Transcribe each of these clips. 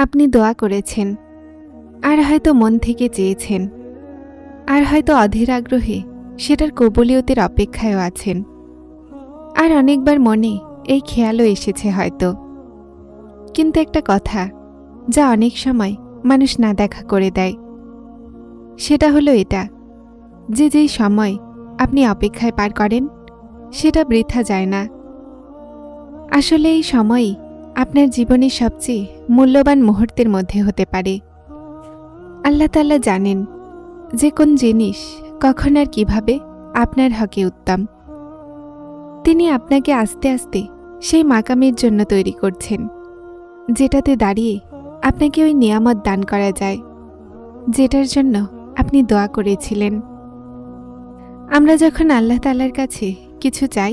আপনি দোয়া করেছেন। আর হয়তো মন থেকে চেয়েছেন। আর হয়তো অধীর আগ্রহে সেটার কবুলিয়তের অপেক্ষায়ও আছেন। আর অনেকবার মনে এই খেয়ালও এসেছে হয়তো। কিন্তু একটা কথা যা অনেক সময় মানুষ না দেখা করে দেয়। সেটা হলো এটা, যে যেই সময় আপনি অপেক্ষায় পার করেন, সেটা বৃথা যায় না। আসলে এই সময়ই আপনার জীবনের সবচেয়ে মূল্যবান মুহূর্তের মধ্যে হতে পারে। আল্লাহ তাল্লাহ জানেন, যে কোন জিনিস কখন আর কীভাবে আপনার হকে উত্তম। তিনি আপনাকে আস্তে আস্তে সেই মাকামের জন্য তৈরি করছেন, যেটাতে দাঁড়িয়ে আপনাকে ওই নিয়ামত দান করা যায়, যেটার জন্য আপনি দোয়া করেছিলেন। আমরা যখন আল্লাহ তালার কাছে কিছু চাই,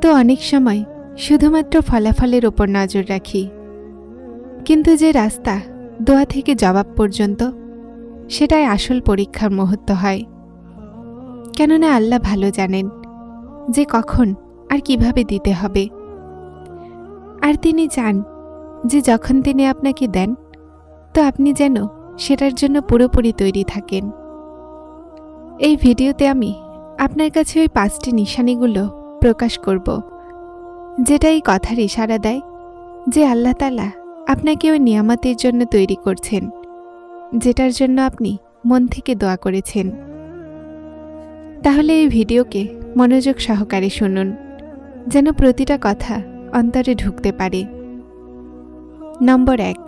তো অনেক সময় শুধুমাত্র ফলাফলের ওপর নজর রাখি। কিন্তু যে রাস্তা দোয়া থেকে জবাব পর্যন্ত, সেটাই আসল পরীক্ষার মুহূর্ত হয়। কেননা আল্লাহ ভালো জানেন যে কখন আর কীভাবে দিতে হবে। আর তিনি চান যে যখন তিনি আপনাকে দেন, তো আপনি যেন সেটার জন্য পুরোপুরি তৈরি থাকেন। এই ভিডিওতে আমি আপনার কাছে ওই পাঁচটি নিশানিগুলো প্রকাশ করব। যেটা এই কথার ইশারা দেয়, যে আল্লাহ তালা আপনাকে ওই নিয়ামতের জন্য তৈরি করছেন, যেটার জন্য আপনি মন থেকে দোয়া করেছেন। তাহলে এই ভিডিওকে মনোযোগ সহকারে শুনুন, যেন প্রতিটা কথা অন্তরে ঢুকতে পারে। নম্বর এক,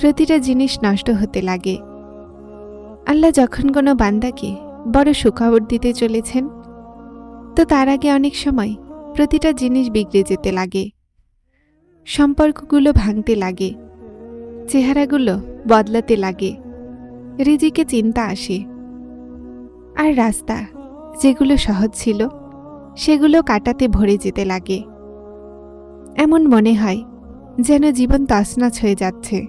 প্রতিটা জিনিস নষ্ট হতে লাগে। আল্লাহ যখন কোনো বান্দাকে বড় সুখবর দিতে চলেছেন, তো তার আগে অনেক সময় প্রতিটা জিনিস বিগড়ে যেতে লাগে। সম্পর্কগুলো ভাঙতে লাগে। চেহারাগুলো বদলাতে লাগে। রিজিকে চিন্তা আসে। আর রাস্তা, যেগুলো সহজ ছিল, সেগুলো কাটাতে ভরে যেতে লাগে। এমন মনে হয়, যেন জীবন তছনছ হয়ে যাচ্ছে।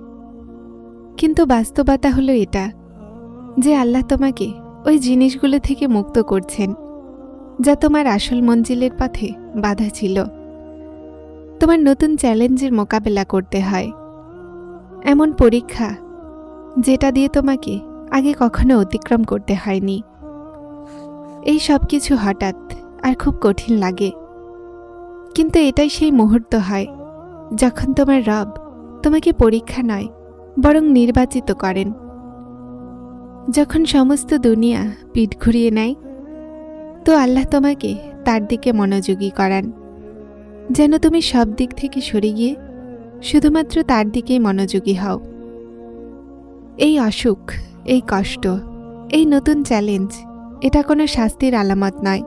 কিন্তু বাস্তবতা হলো এটা, যে আল্লাহ তোমাকে ওই জিনিসগুলো থেকে মুক্ত করছেন। যা তোমার আসল মঞ্জিলের পথে বাধা ছিল। তোমার নতুন চ্যালেঞ্জের মোকাবেলা করতে হয়। এমন পরীক্ষা যেটা দিয়ে তোমাকে আগে কখনো অতিক্রম করতে হয়নি। এই সব কিছু হঠাৎ আর খুব কঠিন লাগে। কিন্তু এটাই সেই মুহূর্ত হয় যখন তোমার রব তোমাকে পরীক্ষা নয়, বরং নির্বাচিত করেন। যখন সমস্ত দুনিয়া পিঠ ঘুরিয়ে নেয় তো আল্লাহ তোমাকে তার দিকে মনোযোগী করান। যেন তুমি সব দিক থেকে সরে গিয়ে শুধুমাত্র তার দিকেই মনোযোগী হও। এই অসুখ, এই কষ্ট, এই নতুন চ্যালেঞ্জ, এটা কোনো শাস্তির আলামত নয়।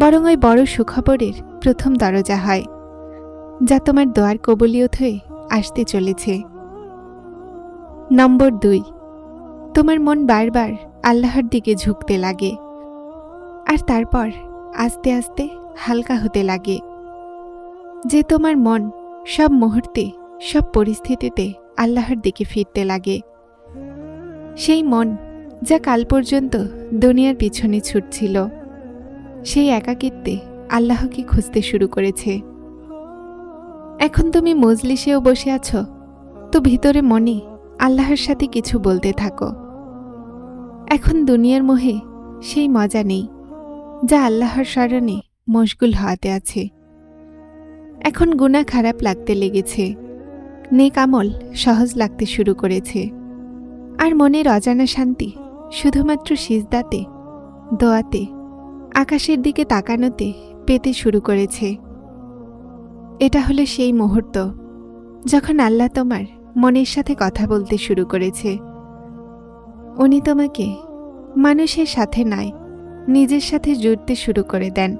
বরং ওই বড় সুখবরের প্রথম দরজা হয়, যা তোমার দোয়ার কবলিয়ত হয়ে আসতে চলেছে। নম্বর দুই, তোমার মন বারবার আল্লাহর দিকে ঝুঁকতে লাগে। আর তারপর আস্তে আস্তে হালকা হতে লাগে। যে তোমার মন সব মুহূর্তে, সব পরিস্থিতিতে আল্লাহর দিকে ফিরতে লাগে। সেই মন যা কাল পর্যন্ত দুনিয়ার পিছনে ছুটছিল, সেই একাকিত্বে আল্লাহকে খুঁজতে শুরু করেছে। এখন তুমি মজলিসেও বসে আছো, তো ভিতরে মনে আল্লাহর সাথে কিছু বলতে থাকো। এখন দুনিয়ার মোহে সেই মজা নেই। যা আল্লাহর স্মরণে মশগুল হওয়াতে আছে। এখন গুণা খারাপ লাগতে লেগেছে। নেক আমল সহজ লাগতে শুরু করেছে। আর মনের অজানা শান্তি শুধুমাত্র সিজদাতে, দোয়াতে, আকাশের দিকে তাকানোতে পেতে শুরু করেছে। এটা হলো সেই মুহূর্ত যখন আল্লাহ তোমার মনের সাথে কথা বলতে শুরু করেছে। উনি তোমাকে মানুষের সাথে নয় নিজের সাথে জুড়তে শুরু করে দেন।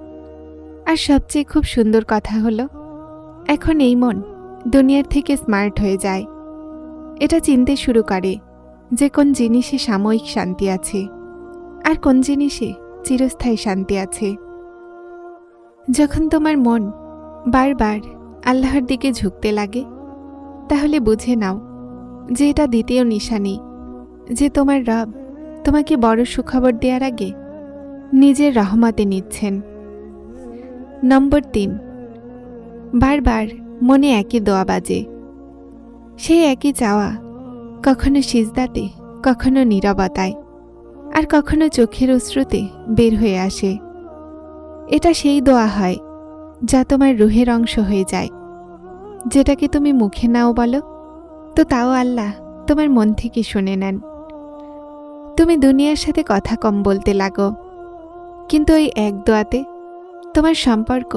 আর সবচেয়ে খুব সুন্দর কথা হলো, এখন এই মন দুনিয়ার থেকে স্মার্ট হয়ে যায়। এটা চিনতে শুরু করে যে কোন জিনিসে সাময়িক শান্তি আছে আর কোন জিনিসে চিরস্থায়ী শান্তি আছে। যখন তোমার মন বারবার আল্লাহর দিকে ঝুঁকতে লাগে, তাহলে বুঝে নাও যে এটা দ্বিতীয় নিশানি, যে তোমার রব তোমাকে বড় সুখবর দেওয়ার আগে নিজের রহমতে নিচ্ছেন। নম্বর তিন। বারবার মনে একই দোয়া বাজে। সেই একই চাওয়া কখনো সিজদাতে, কখনো নীরবতায়, আর কখনো চোখের অশ্রুতে বের হয়ে আসে। এটা সেই দোয়া হয় যা তোমার রুহের অংশ হয়ে যায়। যেটাকে তুমি মুখে নাও বলো, তো তাও আল্লাহ তোমার মন থেকে শুনে নেন। তুমি দুনিয়ার সাথে কথা কম বলতে লাগো। কিন্তু ওই এক দোয়াতে তোমার সম্পর্ক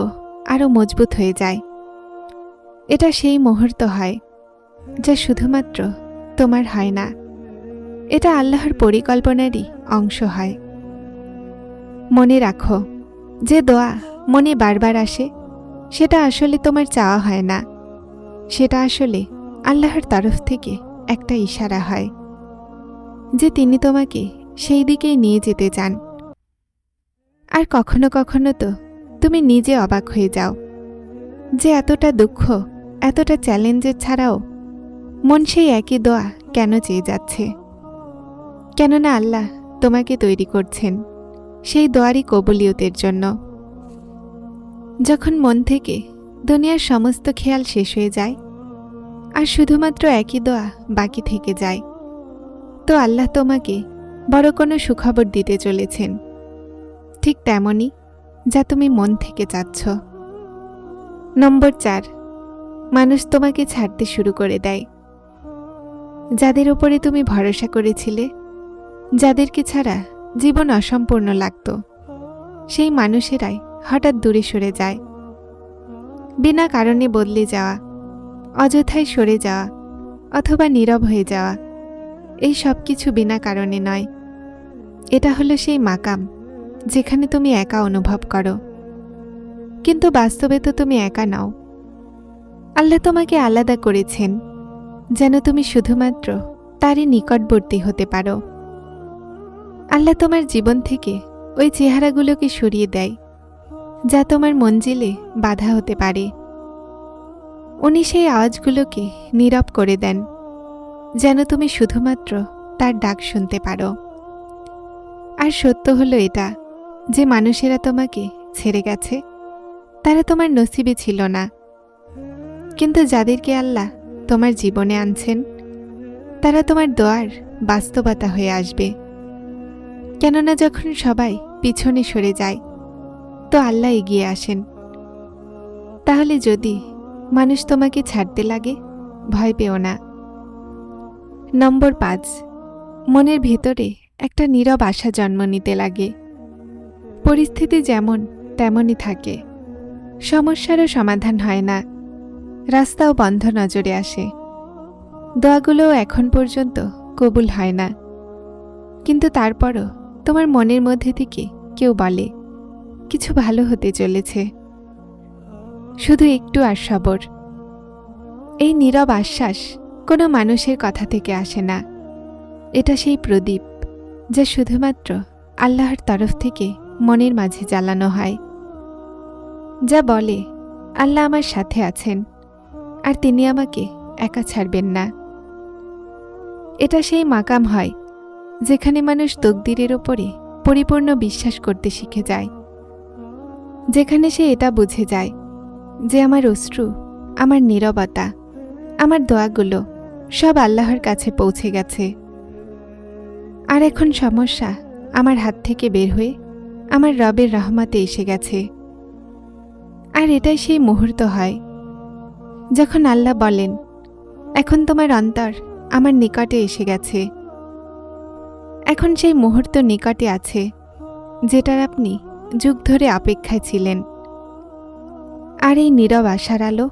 আরও মজবুত হয়ে যায়। এটা সেই মুহূর্ত হয় যা শুধুমাত্র তোমার হয় না, এটা আল্লাহর পরিকল্পনারই অংশ হয়। মনে রাখো, যে দোয়া মনে বারবার আসে, সেটা আসলে তোমার চাওয়া হয় না। সেটা আসলে আল্লাহর তরফ থেকে একটা ইশারা হয়, যে তিনি তোমাকে সেই দিকেই নিয়ে যেতে চান। আর কখনো কখনো তো তুমি নিজে অবাক হয়ে যাও যে এতটা দুঃখ, এতটা চ্যালেঞ্জের ছাড়াও মন সেই একই দোয়া কেন চেয়ে যাচ্ছে? কেননা আল্লাহ তোমাকে তৈরি করছেন সেই দোয়ারই কবুলিয়তের জন্য। যখন মন থেকে দুনিয়ার সমস্ত খেয়াল শেষ হয়ে যায় আর শুধুমাত্র একই দোয়া বাকি থেকে যায়, তো আল্লাহ তোমাকে বড় কোনো সুখবর দিতে চলেছেন। ঠিক তেমনই যা তুমি মন থেকে চাচ্ছ। নম্বর চার, মানুষ তোমাকে ছাড়তে শুরু করে দেয়। যাদের ওপরে তুমি ভরসা করেছিলে, যাদেরকে ছাড়া জীবন অসম্পূর্ণ লাগত, সেই মানুষেরাই হঠাৎ দূরে সরে যায়। বিনা কারণে বদলে যাওয়া, অযথায় সরে যাওয়া অথবা নীরব হয়ে যাওয়া, এই সব কিছু বিনা কারণে নয়। এটা হলো সেই মাকাম। যেখানে তুমি একা অনুভব করো। কিন্তু বাস্তবে তো তুমি একা নাও। আল্লাহ তোমাকে আলাদা করেছেন, যেন তুমি শুধুমাত্র তারই নিকটবর্তী হতে পারো। আল্লাহ তোমার জীবন থেকে ওই চেহারাগুলোকে সরিয়ে দেয়, যা তোমার মঞ্জিলে বাধা হতে পারে। উনি সেই আওয়াজগুলোকে নীরব করে দেন, যেন তুমি শুধুমাত্র তার ডাক শুনতে পারো। আর সত্য হলো এটা যে মানুষেরা তোমাকে ছেড়ে গেছে, তারা তোমার নসিবে ছিল না। কিন্তু যাদেরকে আল্লাহ তোমার জীবনে আনছেন, তারা তোমার দোয়ার বাস্তবতা হয়ে আসবে। কেননা যখন সবাই পিছনে সরে যায়, তো আল্লাহ এগিয়ে আসেন। তাহলে যদি মানুষ তোমাকে ছাড়তে লাগে, ভয় পেও না। নম্বর পাঁচ, মনের ভেতরে একটা নীরব আশা জন্ম নিতে লাগে। পরিস্থিতি যেমন তেমনই থাকে। সমস্যারও সমাধান হয় না। রাস্তাও বন্ধ নজরে আসে। দোয়াগুলোও এখন পর্যন্ত কবুল হয় না। কিন্তু তারপরও তোমার মনের মধ্যে থেকে কেউ বলে, কিছু ভালো হতে চলেছে। শুধু একটু আর সবর। এই নীরব আশ্বাস কোনো মানুষের কথা থেকে আসে না। এটা সেই প্রদীপ, যা শুধুমাত্র আল্লাহর তরফ থেকে মনের মাঝে জ্বালানো হয়। যা বলে, আল্লাহ আমার সাথে আছেন, আর তিনি আমাকে একা ছাড়বেন না। এটা সেই মাকাম হয়, যেখানে মানুষ তকদিরের ওপরে পরিপূর্ণ বিশ্বাস করতে শিখে যায়। যেখানে সে এটা বুঝে যায় যে আমার অশ্রু, আমার নীরবতা, আমার দোয়াগুলো সব আল্লাহর কাছে পৌঁছে গেছে। আর এখন সমস্যা আমার হাত থেকে বের হয়ে আমার রবের রহমাতে এসে গেছে। আর এটাই সেই মুহূর্ত হয়, যখন আল্লাহ বলেন, এখন তোমার অন্তর আমার নিকটে এসে গেছে। এখন সেই মুহূর্ত নিকটে আছে, যেটার আপনি যুগ ধরে অপেক্ষায় ছিলেন। আর এই নীরব আশার আলো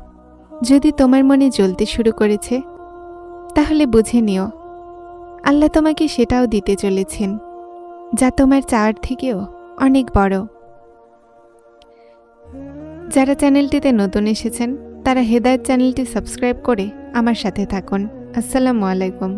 যদি তোমার মনে জ্বলতে শুরু করেছে, তাহলে বুঝে নিও, আল্লাহ তোমাকে সেটাও দিতে চলেছেন, যা তোমার চাওয়ার থেকেও অনেক বড়। যারা চ্যানেলটিতে নতুন এসেছেন, তারা হেদায়ত চ্যানেলটি সাবস্ক্রাইব করে আমার সাথে থাকুন। আসসালামু আলাইকুম।